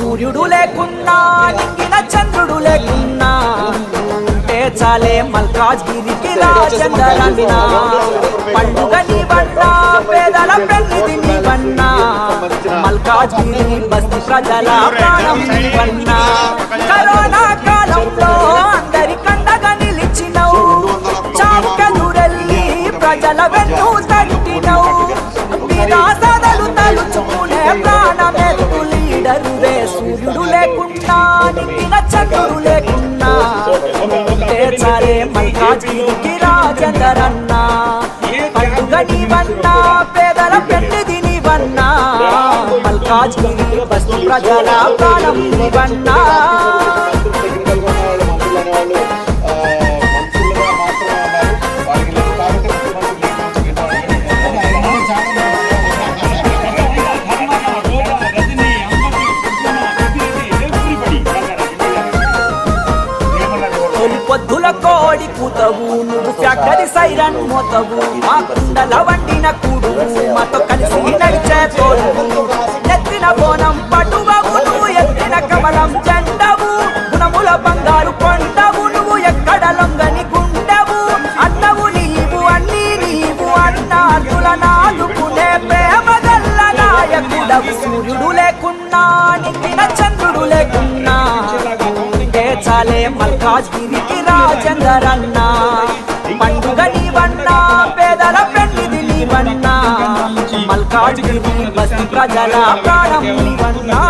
సూర్యుడు లేకున్నా నింగిన చంద్రుడు లేకున్నా ఉంటే చాలే మల్కాజ్గిరికి రాజందరన్నా పండుగ నీవన్నా పేదల పెళ్ళిది నీవన్నా మల్కాజ్గిరి బస్తి ప్రజల ప్రాణం నీవన్నా. కరోనా కాలంలో అందరి కండగా నిలిచినవు. చావుకెదురెళ్ళి ప్రజల వెన్ను నింగిన లేకున్నా ఉంటే చాలే మల్కాజ్గిరికి రాజందరన్నా. పండుగ నీవన్నా పేదల పెళ్ళిది నీవన్నా మల్కాజ్గిరి బస్తు ప్రజల ప్రాణం నీవన్నా పూతవు నువ్వు ఫ్యాక్టరీ సైరన్ మోతవు. మా కుండల వండిన కూడు మాతో కలిసి నడిచే తోడు. ఎత్తిన బోనం పటువవు నువ్వు ఎత్తిన కమలం జెండవు గుణముల బంగారు కొండవు నువ్వు ఎక్కడ లొంగని గుండవు. అన్నవు నీవు అన్ని నీవు అన్నాదుల నాదుకునే ప్రేమ గల్ల నాయకుడవు. సూర్యుడు లేకున్నా నిండిన చంద్రుడు లేకున్నా. చాలే మల్కాజ్గిరికి రాజందరన్న పండుగ నీవన్నా పేదల పెళ్ళిది నీవన్నా. మల్కాజ్గిరి బస్తి ప్రజల ప్రాణం నీవన్నా.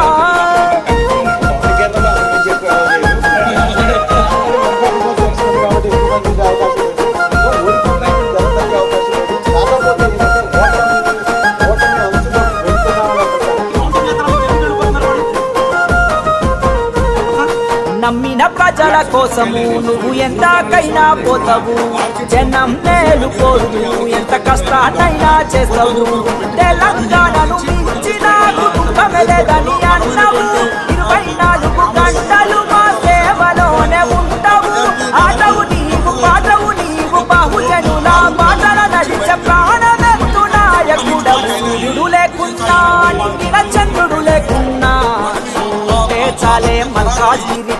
నమ్మిన ప్రజల కోసము. నువ్వు ఎంతకైనా పోతావు. జనం మేలు కోరుతూ ఎంత కష్టాన్నైనా చేస్తావు. తెలంగాణను మించిన కుటుంబమే లేదని అన్నావు. ఇరవై నాలుగు గంటలు మా సేవలోనే ఉంటావు. ఆటవు నీవు పాటవు నీవు బాహుజనుల మాటల నడిచే ప్రాణమెత్తు నాయకుడవు. సూర్యుడు లేకున్నా నింగిన చంద్రుడు లేకున్నా. చాలే మల్కాజ్గిరి